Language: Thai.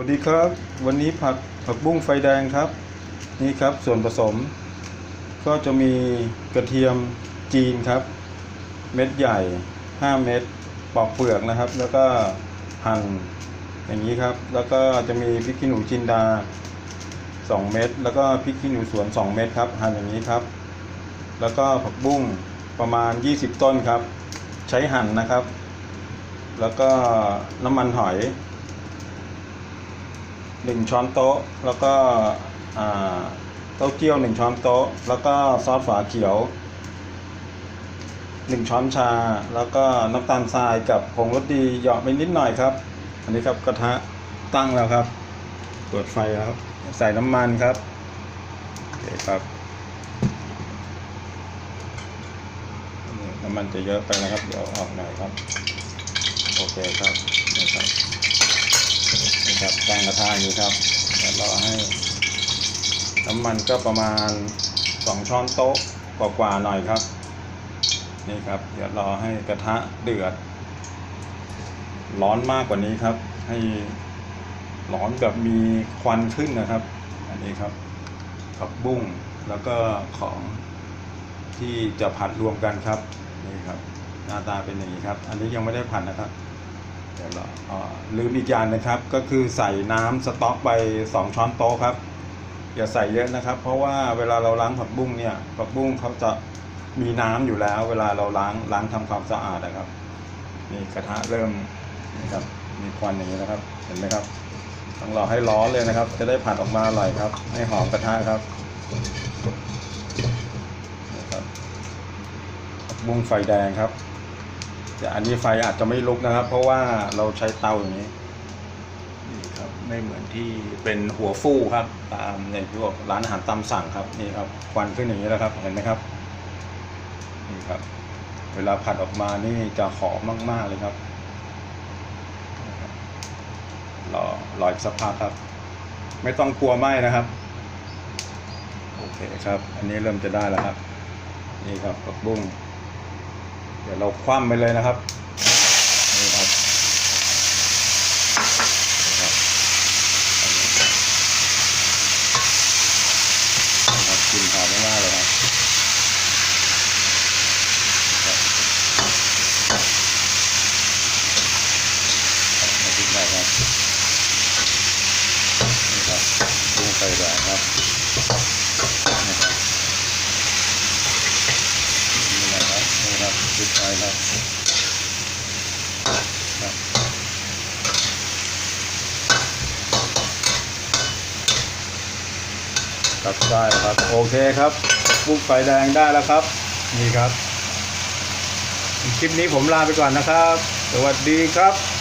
วัสดีครับ วันนี้ผัดผักบุ้งไฟแดงครับ นี่ครับส่วนผสม ก็จะมีกระเทียมจีนครับ เม็ดใหญ่ 5 เม็ดปอกเปลือกนะครับ แล้วก็หั่นอย่างนี้ครับ แล้วก็จะมีพริกขี้หนูจินดา 2 เม็ดแล้วก็พริกขี้หนูสวน 2 เม็ดครับ หั่นอย่างนี้ครับ แล้วก็ผักบุ้งประมาณ 20 ต้นครับ ใช้หั่นนะครับ แล้วก็น้ำมันหอย หนึ่งช้อนโต๊ะ แล้วก็เต้าเจี้ยวหนึ่งช้อนโต๊ะ แล้วก็ซอสฝาเขียวหนึ่งช้อนชา แล้วก็น้ำตาลทรายกับผงรสดีเหยาะไปนิดหน่อยครับ อันนี้ครับกระทะตั้งแล้วครับเปิดไฟแล้วใส่น้ำมันครับโอเคครับน้ำมันจะเยอะไปนะครับ เดี๋ยวออกหน่อยครับ โอเคครับนี่ครับ นะครับตั้งกระทะอย่างนี้ครับแล้วรอให้ น้ำมันก็ประมาณ2ช้อนโต๊ะกว่าๆหน่อยครับ นี่ครับ เดี๋ยวรอให้กระทะเดือด ร้อนมากกว่านี้ครับ ให้ร้อนแบบมีควันขึ้นนะครับ อันนี้ครับผักบุ้งแล้วก็ของที่จะผัดรวมกันครับนี่ครับ หน้าตาเป็นอย่างนี้ครับ อันนี้ยังไม่ได้ผัดนะครับ เดี๋ยวเราลืมอีกอย่างนะครับก็คือใส่น้ำสต๊อกไป 2 ช้อนโต๊ะครับอย่าใส่เยอะนะครับ เพราะว่าเวลาเราล้างผักบุ้งเนี่ยผักบุ้งเขาจะมีน้ำอยู่แล้ว เวลาเราล้างล้างทำความสะอาดนะครับนี่กระทะเริ่มนี่ครับมีควันอย่างนี้นะครับ เห็นไหมครับต้องรอให้ร้อนเลยนะครับ จะได้ผัดออกมาอร่อยครับ ให้หอมกระทะครับนี่ครับบุ้งไฟแดงครับ แต่อันนี้ไฟอาจจะไม่ลุกนะครับ เพราะว่าเราใช้เตาอย่างนี้นี่ครับไม่เหมือนที่เป็นหัวฟูครับ ตามในพวกร้านอาหารตามสั่งครับนี่ครับควันขึ้นอย่างนี้แล้วครับ เห็นไหมครับนี่ครับ เวลาผัดออกมานี่จะหอมมาก ๆเลยครับนี่ครับรอรออีกสักพักครับ ไม่ต้องกลัวไหม้นะครับโอเคครับ อันนี้เริ่มจะได้แล้วครับ นี่ครับผักบุ้ง เดี๋ยวเราคว่ำไปเลยนะครับ นี่ครับนี่ครับอันนี้ครับนะครับกลินหอมมากๆเลยครับครับมาทิ้งได้ครับนี่ครับดูไฟแดงครับนี่ครับ นี่นะครับนี่ครับปิดไฟ ครับครับครับได้แล้วครับ โอเคครับปุ๊กไฟแดงได้แล้วครับ นี่ครับ คลิปนี้ผมลาไปก่อนนะครับ สวัสดีครับ